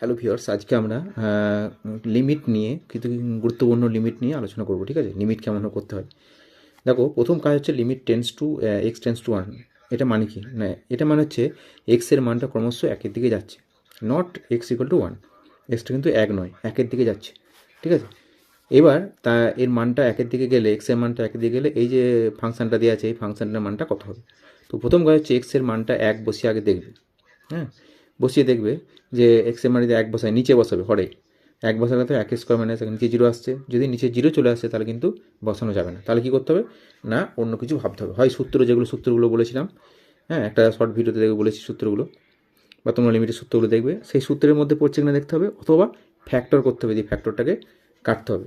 Hello viewers, আজকে আমরা limit নিয়ে, কিছু গুরুত্বপূর্ণ লিমিট নিয়ে আলোচনা করব, ঠিক আছে? লিমিট কেমন করতে হয়? দেখো, প্রথম কাজ হচ্ছে limit tends to x tends to one এটা মানে কি? না, এটা মানে হচ্ছে এক্সের মানটা ক্রমশ একের দিকে যাচ্ছে। Not x equal to one extra কিন্তু এক নয়, একের দিকে যাচ্ছে। ঠিক আছে? এবার তা, এর মানটা একের দিকে গেলে এক্সের মানটা একের দিকে গেলে, এই যে ফাংশনটা দেওয়া আছে, এই ফাংশানটার মানটা কত হবে? তো প্রথম কাজ হচ্ছে এক্সের মানটা এক বসিয়ে আগে দেখবে। হ্যাঁ? বসিয়ে দেখবে যে এক্সের যদি এক বসায়, নিচে বসাবে হরে এক বসালে তো এক স্কোয়ার মানে নিচে জিরো আসছে। যদি নিচে জিরো চলে আসে, তাহলে কিন্তু বসানো যাবে না। তাহলে কী করতে হবে? না, অন্য কিছু ভাবতে হবে। হয় সূত্র, যেগুলো সূত্রগুলো বলেছিলাম হ্যাঁ একটা শর্ট ভিডিওতে দেখবে, বলেছি সূত্রগুলো, বা তোমরা লিমিটের সূত্রগুলো দেখবে। সেই সূত্রের মধ্যে পড়ছে কিনা দেখতে হবে, অথবা ফ্যাক্টর করতে হবে, যে ফ্যাক্টরটাকে কাটতে হবে।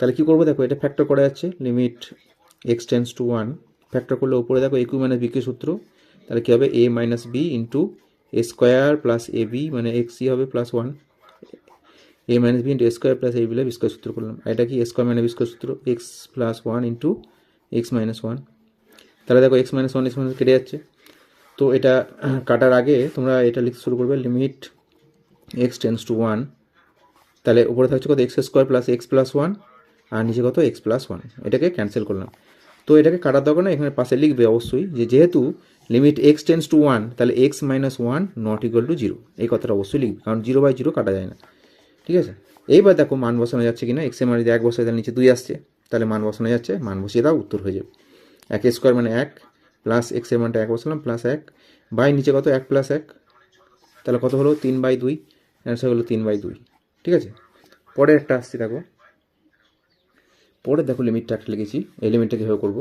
তাহলে কী করব দেখো, এটা ফ্যাক্টর করা যাচ্ছে limit x tends to one factor করলে উপরে দেখো একুই মাইনাস বিকে সূত্র। তাহলে কী হবে? A minus B into A square plus A B মানে এক্স সি হবে plus one. A minus B into square plus A বিলে স্কোয়ার সূত্র করলাম। এটা কি? স্কোয়ার মাইনাস স্কোয়ার সূত্র। X plus one into x minus one. তাহলে দেখো x minus one, x minus কেটে যাচ্ছে। তো এটা কাটার আগে তোমরা এটা লিখতে শুরু করবে, limit x tends to one. তাহলে উপরে থাকছে কত? X square plus x plus one, আর নিচে কত? X plus one. এটাকে ক্যান্সেল করলাম। তো এটাকে কাটার দরকার না এখানে পাশে লিখবে অবশ্যই যে যেহেতু limit x tends to one তাহলে x minus one not equal to zero এই কথাটা অবশ্যই লিখবে, কারণ জিরো বাই জিরো কাটা যায় না। ঠিক আছে? এইবার দেখো মান বসানো যাচ্ছে কিনা এক্সের মানে যদি এক বসায় তাহলে নিচে দুই আসছে। তাহলে মান বসানো যাচ্ছে, মান বসিয়ে দাও, উত্তর হয়ে যাবে। এক স্কোয়ার মানে এক প্লাস এক্সের মানটা এক বসালাম প্লাস এক বাই নিচে কত? এক প্লাস এক। তাহলে কত হলো? তিন বাই দুই। অ্যান্সার হলো তিন বাই দুই। ঠিক আছে? পরের একটা আসছি, দেখো। পরে দেখো লিমিটটা একটা লিখেছি। এই লিমিটটা কীভাবে করব?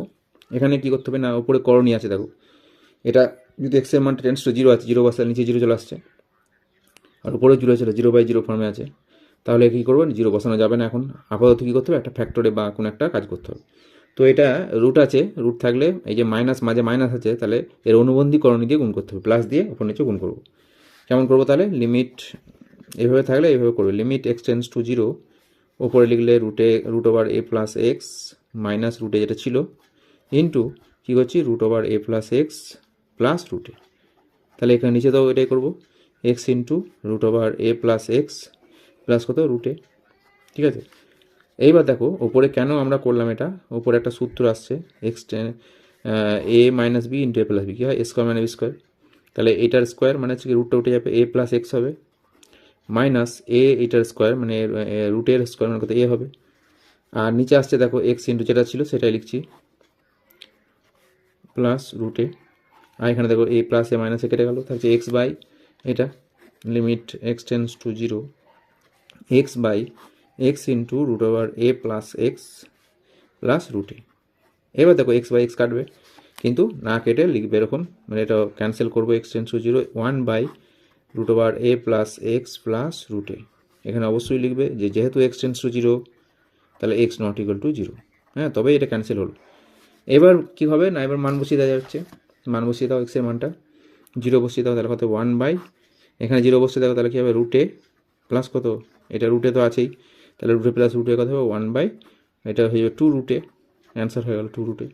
এখানে কী করতে হবে না? ওপরে করণীয় আছে, দেখো। এটা যদি এক্সের মানটা টেন্স টু জিরো আছে জিরো বসালে নিচে জিরো চলে আসছে। আর উপরে জিরো ছিল জিরো বাই জিরো ফর্মে আছে। তাহলে কী করবেন? জিরো বসানো যাবে না এখন। আপাতত কী করতে হবে? একটা ফ্যাক্টরে বা কোনো একটা কাজ করতে হবে। তো এটা রুট আছে রুট থাকলে এই যে মাইনাস মাঝে মাইনাস আছে, তাহলে এর অনুবন্ধী করণী দিয়ে গুণ করতে হবে। প্লাস দিয়ে ওপর নিচে গুণ করব। কেমন করব তাহলে? লিমিট এভাবে থাকলে এইভাবে করবে। লিমিট এক্সটেন্স টু জিরো ওপরে লিখলে রুটে root over A plus x minus রুটে যেটা ছিল ইন্টু কী করছি? Root over A plus x plus রুটে তাহলে এখানে নিচে দাও এটাই করব। X into root over A plus x plus কত? রুটে ঠিক আছে? এইবার দেখো, ওপরে কেন আমরা করলাম এটা? ওপরে একটা সূত্র আসছে x A minus B into A plus B কী হয়? স্কোয়ার মাইনাস বি স্কোয়ার তাহলে এটার স্কোয়ার মানে হচ্ছে কি রুটটা উঠে যাবে এ প্লাস এক্স হবে। মাইনাস এ এটার স্কোয়ার মানে রুটের স্কোয়ার মানে কত? এ হবে। আর নিচে আসছে দেখো এক্স ইন্টু যেটা ছিল, সেটাই লিখছি। প্লাস রুটে আর এখানে দেখো এ প্লাস এ মাইনাসে কেটে গেল। থাকছে এক্স বাই এটা limit x tends to zero x by x into root over A plus x plus রুটে এবার দেখো এক্স বাই এক্স কাটবে। কিন্তু না কেটে লিখবে এরকম মানে এটা ক্যান্সেল করব x tends to zero one by root over A plus x plus রুটে এখানে অবশ্যই লিখবে যে যেহেতু এক্স টেন্স টু জিরো তাহলে x not equal to zero হ্যাঁ তবে এটা ক্যান্সেল হলো। এবার কী হবে? না, এবার মান বসিয়ে দেওয়া যাচ্ছে। মান বসিয়ে দাও এক্সের মানটা। জিরো বসিয়ে দাও তাহলে কত? ওয়ান বাই এখানে জিরো বসিয়ে দাও তাহলে কী হবে? রুটে প্লাস কত? এটা রুটে তো আছেই। তাহলে রুটে প্লাস রুটে কত হবে? ওয়ান বাই এটা হয়ে যাবে টু রুটে অ্যান্সার হয়ে গেল টু রুটে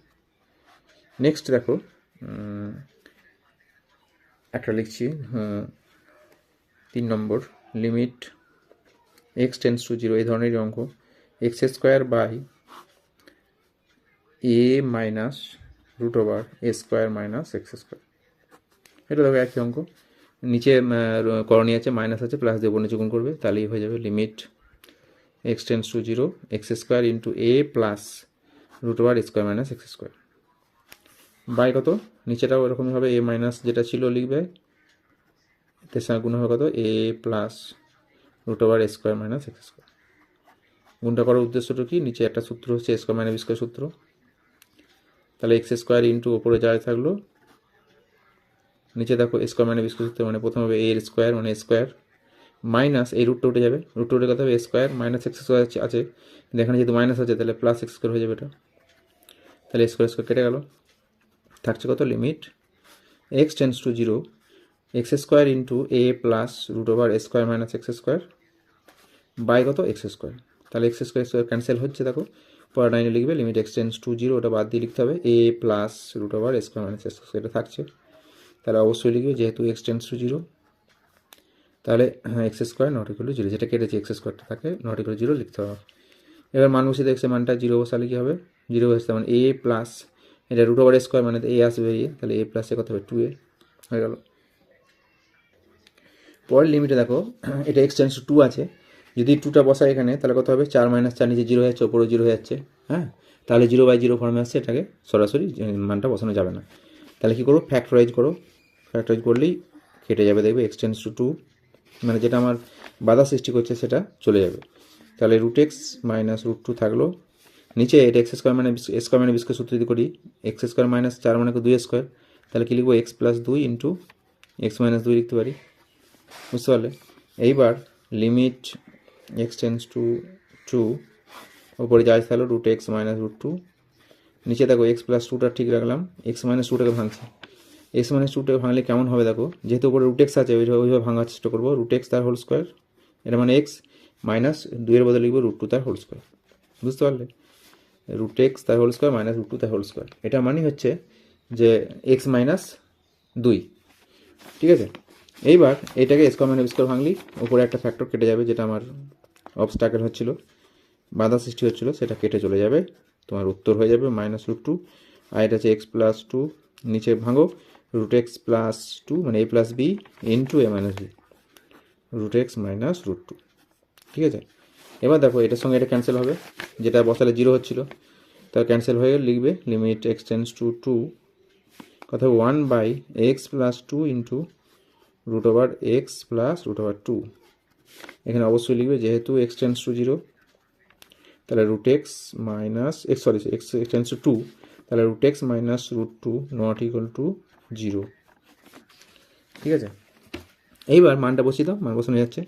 নেক্সট দেখো একটা লিখছি হ্যাঁ, তিন নম্বর limit x tends to zero এই ধরনেরই অঙ্ক। X square by A minus root over A square minus x square এটা দেখো একই অঙ্ক। নিচে করণীয় আছে মাইনাস আছে প্লাস দিয়ে নিচে গুণ করবে, তাহলেই হয়ে যাবে limit x tends to zero x square into A plus root over square minus x square by কত? নিচেটাও এরকমই হবে এ মাইনাস যেটা ছিল লিখবে, এর সঙ্গে গুণ হবে কত? A plus root over square minus x square গুণটা করার উদ্দেশ্যটা কি? নিচে একটা সূত্র হচ্ছে স্কোয়ার মাইনাস স্কোয়ার সূত্র। তাহলে এক্স স্কোয়ার ইন্টু ওপরে যা থাকল, নিচে দেখো স্কোয়ার মাইনাস বিস্কুট মানে প্রথমে হবে এ স্কোয়ার মানে স্কোয়ার মাইনাস এই রুটটা উঠে যাবে। রুটটা উঠে কথা হবে স্কোয়ার মাইনাস এক্স স্কোয়ার আছে। কিন্তু এখানে যেহেতু মাইনাস আছে, তাহলে প্লাস এক্স স্কোয়ার হয়ে যাবে এটা। তাহলে স্কোয়ার স্কোয়ার কেটে গেল। থাকছে কত? Limit x tends to zero x square into A plus root over square minus x square by কত? এক্স স্কোয়ার তাহলে এক্স স্কোয়ার স্কোয়ার ক্যান্সেল হচ্ছে, দেখো। পরের লাইনে লিখবে limit x tends to zero ওটা বাদ দিয়ে লিখতে হবে। A plus root over square minus এটা থাকছে। তাহলে অবশ্যই লিখবে, যেহেতু এক্স টেন্স টু জিরো তাহলে x square not equal zero যেটা কেটেছে এক্স স্কোয়ারটা থাকে নট ইকুয়াল জিরো লিখতে হবে। এবার মান বসিয়ে এক্সের মানটা জিরো বসালে কী হবে? জিরো বসতে মানে এ প্লাস এটা রুট ওভার স্কোয়ার মানে এ আসবে এ তাহলে এ প্লাসে কত হবে? টু এ হয়ে গেল। পরের লিমিটে দেখো, এটা এক্স টেন্স টু আছে। যদি টুটা বসায় এখানে, তাহলে কত হবে? চার মাইনাস চার নিচে জিরো হয়ে যাচ্ছে ওপরেও জিরো হয়ে যাচ্ছে হ্যাঁ? তাহলে জিরো বাই জিরো ফর্মে আসছে, এটাকে সরাসরি মানটা বসানো যাবে না। তাহলে কী করো ফ্যাক্টরাইজ করো ফ্যাক্টরাইজ করলেই কেটে যাবে, দেখবে এক্স টেন্স টু টু মানে যেটা আমার বাধা সৃষ্টি করছে, সেটা চলে যাবে। তাহলে root x minus root two থাকল। নিচে এটা এক্স স্কোয়ার মানে স্কোয়ার মানে বিস্কে সূত্র যদি করি এক্স স্কোয়ার মাইনাস চার মানে দুই স্কোয়ার তাহলে কী লিখব? এক্স প্লাস দুই ইন্টু এক্স মাইনাস দুই লিখতে পারি। বুঝতে পারলে? এইবার limit x tends to two ওপরে যা আছে তাহলে root x minus root two নিচে দেখো এক্স প্লাস টুটা ঠিক রাখলাম এক্স মাইনাস টুটাকে ভাঙছি। এক্স মাইনাস টুটাকে ভাঙলে কেমন হবে দেখো, যেহেতু ওপরে রুট এক্স আছে ওইভাবে ওইভাবে ভাঙার চেষ্টা করব। রুট এক্স তার হোল স্কোয়ার এটা মানে এক্স মাইনাস দুইয়ের বদলে লিখব রুট টু তার হোল স্কোয়ার বুঝতে পারলে? রুট এক্স তার whole square minus root two তার হোল স্কোয়ার এটা মানে হচ্ছে যে এক্স মাইনাস দুই। ঠিক আছে? এইবার এটাকে স্কোয়ার মাইনাস স্কোয়ার ভাঙলি, উপরে একটা ফ্যাক্টর কেটে যাবে যেটা আমার অবস্টাকেল হচ্ছিল, বাধা সৃষ্টি হচ্ছিল, সেটা কেটে চলে যাবে, তোমার উত্তর হয়ে যাবে মাইনাস রুট টু আর এটা হচ্ছে এক্স প্লাস টু নিচে ভাঙো রুট এক্স প্লাস টু মানে A plus B into A minus B root x minus root two ঠিক আছে? এবার দেখো, এটার সঙ্গে এটা ক্যান্সেল হবে, যেটা বসালে জিরো হচ্ছিল তার ক্যান্সেল হয়ে লিখবে limit x tends to two কথা one by x plus two into root over x plus root over two এখানে অবশ্যই লিখবে যেহেতু এক্স টেন্স টু জিরো তাহলে root x minus x sorry x tends to two তাহলে root x minus root two not equal to zero ঠিক আছে? এইবার মানটা বসিয়ে দাও, মান বসানো যাচ্ছে।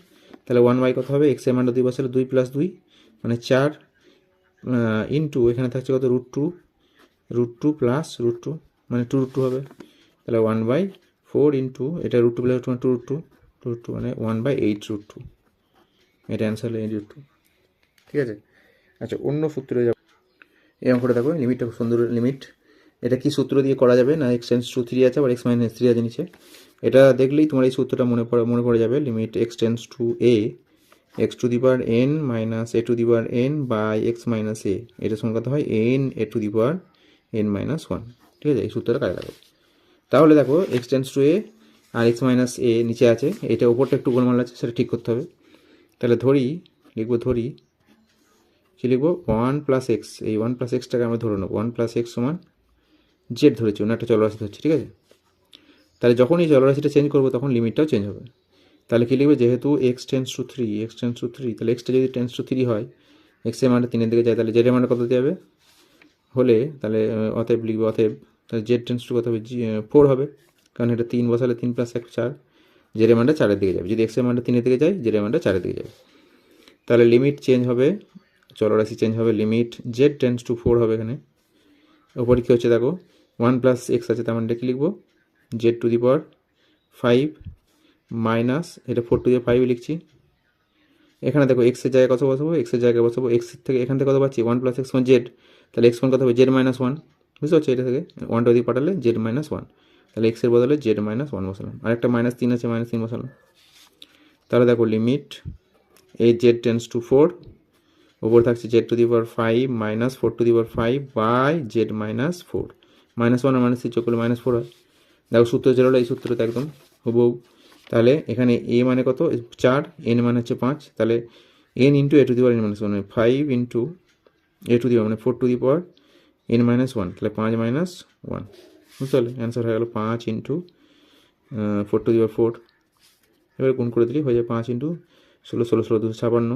তাহলে ওয়ান বাই কত হবে? এক্সের মানটা দুই বসালে দুই প্লাস দুই মানে চার ইন্টু এখানে থাকছে কত? Root two root two plus root two মানে টু রুট টু হবে। তাহলে ওয়ান বাই ফোর ইন্টু, এটা root two plus two root two two two মানে one by eight root two এটা অ্যান্সার হলো এইট রুট টু ঠিক আছে? আচ্ছা অন্য সূত্রে যাব। এই অঙ্কটা দেখো লিমিটটা সুন্দর লিমিট এটা কি সূত্র দিয়ে করা যাবে না এক্স টেন্স টু থ্রি আছে, আবার এক্স মাইনাস থ্রি আছে নিচে? এটা দেখলেই তোমার এই সূত্রটা মনে পড়ে মনে পড়ে যাবে limit x tends to a x to the power n minus a to the power n by x minus a সঙ্গে কথা হয় n a to the power n minus one ঠিক আছে? এই সূত্রটা কাজে লাগাবো তাহলে দেখো এক্স টেন্স টু এ আর এক্স মাইনাস এ নিচে আছে, এটা ওপরটা একটু গোলমাল আছে, সেটা ঠিক করতে হবে। তাহলে ধরি, লিখব ধরি, কী লিখব? ওয়ান প্লাস এক্স এই ওয়ান প্লাস এক্সটাকে আমরা ধরে নেব। ওয়ান প্লাস এক্স সমান জেড ধরেছি, অন্য একটা চলরাশি ধরছি, ঠিক আছে? তাহলে যখন এই চলরাশিটা চেঞ্জ করব, তখন লিমিটটাও চেঞ্জ হবে। তাহলে কী লিখবে? যেহেতু x tends to three x tends to three তাহলে এক্সটা যদি টেন্স টু থ্রি হয় এক্সের মানটা তিনের দিকে যায়, তাহলে জেডের মানটা কত যাবে হলে তাহলে অতএব লিখবে অতএব তাহলে জেড টেন্স টু কত হবে ফোর হবে, কারণ এটা তিন বসালে তিন প্লাস এক, চার জেডের মানটা চারের দিকে যাবে। যদি এক্সের মানটা তিনের দিকে যায় জেডের মানটা চারের দিকে যাবে। তাহলে লিমিট চেঞ্জ হবে চলরাশি চেঞ্জ হবে limit z tends to four হবে এখানে। ওপরে কী হচ্ছে দেখো ওয়ান প্লাস এক্স আছে, তার মানে কি লিখব? Z to the power five minus এটা ফোর টু দি ফাইভ লিখছি। এখানে দেখো এক্সের জায়গায় কত বসাবো? এক্সের জায়গায় বসাবো। এক্স থেকে এখান থেকে কত পাচ্ছি? One plus x one z তাহলে এক্স ওয়ান কত হবে? জেড মাইনাস ওয়ান বুঝতে পারছ এটা থেকে? ওয়ানটা দিয়ে পাঠালে জেড মাইনাস ওয়ান তাহলে এক্সের বদলে জেড মাইনাস ওয়ান বসালাম। আর একটা মাইনাস তিন আছে মাইনাস তিন বসালাম। তাহলে দেখো লিমিট এ জেড টেন্স টু ফোর ওপর থাকছে z to the power five minus four to the power five by z minus four minus one R minus three যোগ করলে মাইনাস ফোর হয়। দেখো সূত্র যেটা হলো, এই সূত্রটা একদম হুবহু। তাহলে এখানে এ মানে কত? চার এন মানে হচ্ছে পাঁচ। তাহলে n into a to the power n minus one মানে five into a to the power মানে four to the power n minus one তাহলে পাঁচ মাইনাস ওয়ান বুঝতে পারলে? অ্যান্সার হয়ে গেল পাঁচ into four to power four এবার গুণ করে দিলেই হয়ে যায় পাঁচ ইন্টু ষোলো ষোলো ষোলো দুশো ছাপান্ন,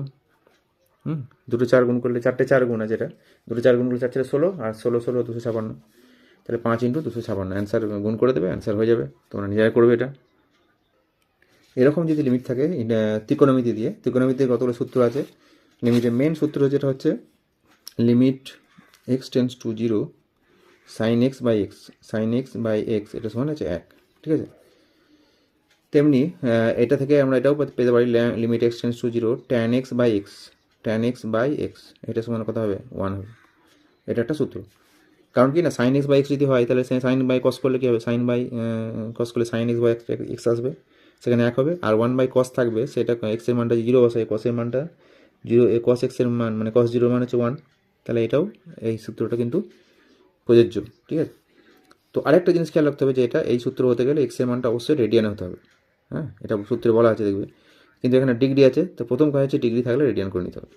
হুম? দুটো চার গুণ করলে চারটে চার গুণ আছে এটা। দুটো চার গুণ করলে চার চারে ষোলো, আর ষোলো ষোলো, দুশো ছাপান্ন। তাহলে পাঁচ ইন্টু দুশো ছাপান্ন অ্যান্সার গুণ করে দেবে অ্যান্সার হয়ে যাবে, তোমরা নিজেরা করবে এটা। এরকম যদি লিমিট থাকে ত্রিকোণমিতি দিয়ে, ত্রিকোণমিতির কতগুলো সূত্র আছে? লিমিটের মেন সূত্র যেটা হচ্ছে limit x tends to zero sine x by x sine x by x এটা সমান আছে এক, ঠিক আছে? তেমনি এটা থেকে আমরা এটাও পেতে- পারি limit x tends to zero tan x by x tan x by x এটা সমান কথা হবে? ওয়ান হবে। এটা একটা সূত্র। কারণ কি না সাইন এক্স বাই এক্স যদি হয়, তাহলে সাইন বাই কস করলে কী হবে? সাইন বাই কস করলে সাইন এক্স বাই এক্স আসবে, সেখানে এক হবে। আর ওয়ান বাই কস থাকবে, সেটা এক্সের মানটা জিরো বসায় কসের মানটা জিরো কস এক্সের মান মানে কস জিরোর মান হচ্ছে ওয়ান তাহলে এটাও, এই সূত্রটা কিন্তু প্রযোজ্য, ঠিক আছে? তো আরেকটা জিনিস খেয়াল রাখতে হবে যে এটা, এই সূত্র হতে গেলে এক্সের মানটা অবশ্যই রেডিয়ানে হতে হবে হ্যাঁ? এটা সূত্রে বলা আছে, দেখবে। কিন্তু এখানে ডিগ্রি আছে, তো প্রথম কাজ হচ্ছে ডিগ্রি থাকলে রেডিয়ান করে নিতে হবে।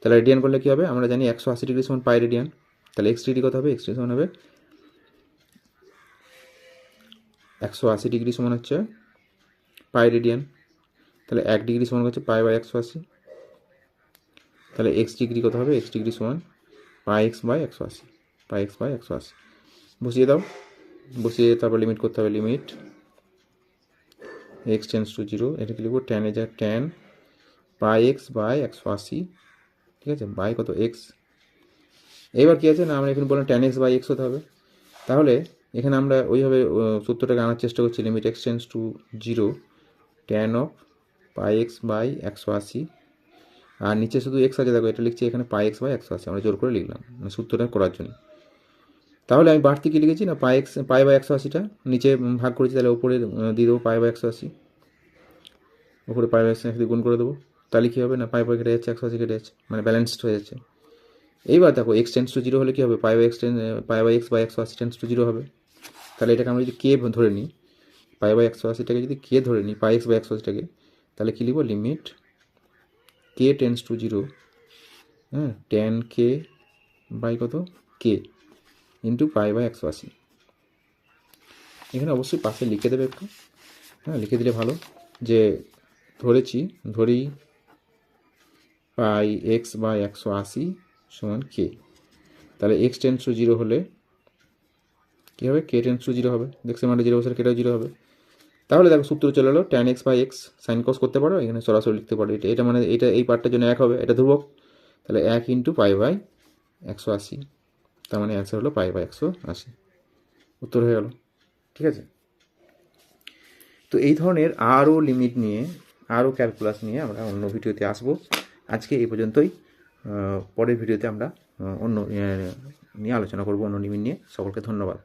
তাহলে রেডিয়ান করলে কী হবে? আমরা জানি একশো আশি ডিগ্রি সমান পাই রেডিয়ান তাহলে এক্স ডিগ্রি কত হবে? এক্স ডিগ্রি সমান হবে একশো আশি ডিগ্রি সমান হচ্ছে পাই রেডিয়ান তাহলে এক ডিগ্রি সমান হচ্ছে পাই বাই একশো আশি, তাহলে এক্স ডিগ্রি কত হবে? এক্স ডিগ্রি সমান পাই এক্স বাই একশো আশি পাই এক্স বাই একশো আশি বসিয়ে দাও। বসিয়ে তারপর লিমিট করতে হবে limit x tends to zero এটা কি লিখব ট্যান এজার ট্যান পাই এক্স বাই একশো আশি ঠিক আছে? বাই কত? এক্স এবার কী আছে? না, আমরা এখানে বললাম ট্যান এক্স বাই এক্স হতে হবে। তাহলে এখানে আমরা ওইভাবে সূত্রটাকে আনার চেষ্টা করছি। Limit x tends to zero tan of pi x by একশো আশি আর নিচে শুধু এক্স আছে দেখো এটা লিখছি এখানে পাই এক্স বাই একশো আশি আমরা জোর করে লিখলাম মানে সূত্রটা করার জন্য। তাহলে আমি বাড়তি কী লিখেছি না পাই এক্স পাই বাই একশো আশিটা নিচে ভাগ করেছি তাহলে আহ, দিয়ে দেবো পাই বাই একশো আশি উপরে পাই বাই একশো আশি গুণ করে দেবো। তাহলে কী হবে না পাই পাই কেটে যাচ্ছে একশো আশি কেটে যাচ্ছে মানে ব্যালেন্সড হয়ে যাচ্ছে। এইবার দেখো এক্স টেন্স টু জিরো হলে কী হবে? Pi by x tan pi by x by একশো আশি টেন্স টু জিরো হবে। তাহলে এটাকে আমরা যদি কে ধরে নিই পাই বাই একশো আশিটাকে যদি কে ধরে নিই পাই এক্স বাই একশো আশিটাকে তাহলে কী লিখব? Limit k tends to zero হ্যাঁ টেন কে বাই কত? কে ইন্টু পাই বাই একশো আশি। এখানে অবশ্যই পাশে লিখে দেবে একটু। হ্যাঁ লিখে দিলে ভালো। যে ধরেছি, ধরি পাই এক্স বাই একশো আশি সমান কে তাহলে এক্স টেন্স টু জিরো হলে কী হবে? কে টেন্স টু জিরো হবে। দেখছি মানে জিরো বছর কেটাও জিরো হবে। তাহলে দেখো সূত্র চলে এলো tan x by x sine cos করতে পারো, এখানে সরাসরি লিখতে পারো। এটা এটা মানে এটা এই পার্টটার জন্য এক হবে, এটা ধ্রুবক। তাহলে এক ইন্টু পাই বাই একশো আশি। তার মানে অ্যান্সার হলো পাই বাই একশো আশি। উত্তর হয়ে গেল। ঠিক আছে? তো এই ধরনের আরও লিমিট নিয়ে, আরও ক্যালকুলাস নিয়ে আমরা অন্য ভিডিওতে আসব। আজকে এই পর্যন্তই। পরের ভিডিওতে আমরা অন্য নিয়ে আলোচনা করব, অন্য লিমিট নিয়ে। সকলকে ধন্যবাদ।